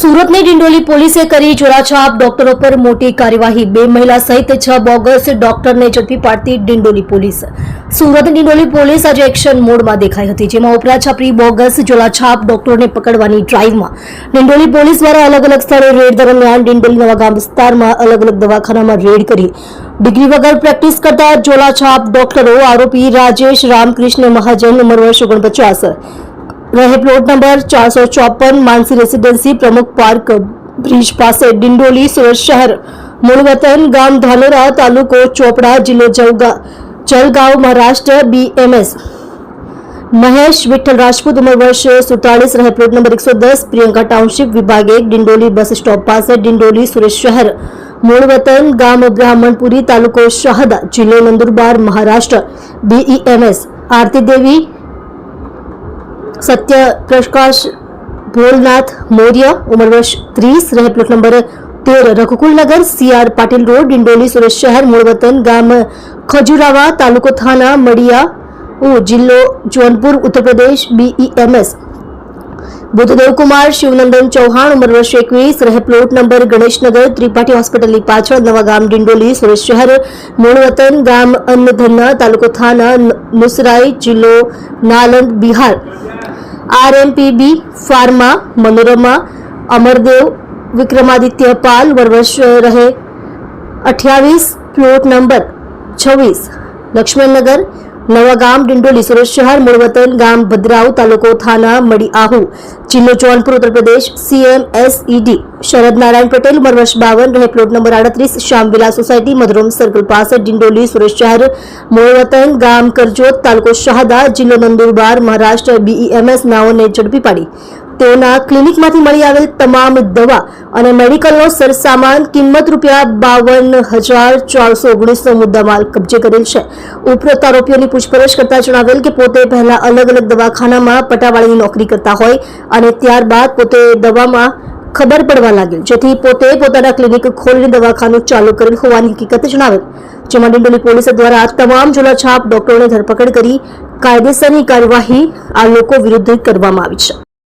સુરતની ડિંડોલી પોલીસે કરી જોડાછાપ ડોક્ટરો પર મોટી કાર્યવાહી. બે મહિલા સહિત છ બોગસ ડોક્ટરને ઝડપી પાડતી ડિંડોલી પોલીસ. સુરત ડિંડોલી પોલીસ આજે એક્શન મોડમાં દેખાઈ હતી, જેમાં ઉપરાછાપરી બોગસ જોલાછાપ ડોક્ટરોને પકડવાની ડ્રાઈવમાં. ડિંડોલી પોલીસ દ્વારા અલગ અલગ સ્થળે રેડ દરમિયાન ડિંડોલી નવાગામ વિસ્તારમાં અલગ અલગ દવાખાનામાં રેડ કરી. ડિગ્રી વગર પ્રેક્ટિસ કરતા જોલાછાપ ડોક્ટરો આરોપી રાજેશ રામકૃષ્ણ મહાજન ઉંમર વર્ષ ઓગણપચાસ. રહે પ્લોટ નંબર ચારસો ચોપન Mansi residency Pramukh park bridge પાસે ડિંડોલી સુરત શહેર મૂળ વતન ગામ ધાનેરા તાલુકો ચોપડા જિલ્લો જલગા જલગાંવ મહારાષ્ટ્ર બીએમએસ મહેશ વિઠ્ઠલ રાજપૂત ઉંમર વર્ષ સુડતાલીસ રહે પ્લોટ નંબર એકસો દસ પ્રિયંકા ટાઉનશીપ વિભાગ એક ડિંડોલી બસ સ્ટોપ પાસે ડિંડોલી સુરેશ શહેર મૂળ વતન ગામ બ્રાહ્મણપુરી તાલુકો શાહદા જિલ્લો નંદુરબાર મહારાષ્ટ્ર બીઈએમએસ આરતી દેવી સત્ય પ્રકાશ ભોલનાથ મૌર્ય, ઉંમર વર્ષ ત્રીસ રહે પ્લોટ નંબર તેર રઘુકુલનગર સીઆર પાટીલ રોડ, ડિંડોલી સુરત શહેર મૂળવતન ગામ ખજુરાવા તાલુકો થાના મડિયા જિલ્લો જોનપુર ઉત્તર પ્રદેશ બીઈએમએસ બુદ્ધદેવ કુમાર, શિવનંદન ચૌહાણ, ઉંમર વર્ષ એકવીસ રહે પ્લોટ નંબર ગણેશનગર, ત્રિપાઠી હોસ્પિટલની પાછળ, નવા ગામ ડિંડોલી, સુરત શહેર, મૂળ વતન ગામ અન્નધન્ના તાલુકો થાના નુસરાઈ, જિલ્લો નાલંદ, બિહાર. આરએમપીબી ફાર્મા મનોરમા અમરદેવ વિક્રમાદિત્ય પાલ વરવશ રહે અઠ્યાવીસ પ્લોટ નંબર છવ્વીસ લક્ષ્મણનગર નવાગામ, ડિંડોલી, સુરત શહેર મૂળ વતન ગામ ભદ્રાવ તાલુકો, થાના મડી આહુ. જિલ્લો જૌનપુર ઉત્તર પ્રદેશ સીએમ એસઈડી શરદ નારાયણ પટેલ, ઉંમર બાવન રહે પ્લોટ નંબર આડત્રીસ શ્યામવિલા સોસાયટી, મધુરમ સર્કલ પાસે, ડિંડોલી, સુરત શહેર મૂળ વતન ગામ, કરજોત તાલુકો, શાહદા, જિલ્લો નંદુરબાર, મહારાષ્ટ્ર બીઈએમએસ નાઓને ઝડપી પાડી. તેઓના ક્લિનિકમાંથી મળી આવેલ તમામ દવા અને મેડિકલનો સરસામાન કિંમત રૂપિયા બાવન હજાર ચારસો ઓગણીસનો મુદ્દામાલ કબજે કરેલ છે. ઉપરોક્ત આરોપીઓની પૂછપરછ કરતા જણાવેલ કે પોતે પહેલા અલગ અલગ દવાખાનામાં પટાવાળીની નોકરી કરતા હોય અને ત્યારબાદ પોતે દવામાં ખબર પડવા લાગેલ જેથી પોતે પોતાના ક્લિનિક ખોલીને દવાખાનું ચાલુ કરેલ હોવાની હકીકત જણાવેલ. જેમાં ડિંડોલી પોલીસ દ્વારા તમામ જોલાછાપ ડોક્ટરોની ધરપકડ કરી કાયદેસરની કાર્યવાહી આ લોકો વિરુદ્ધ કરવામાં આવી છે.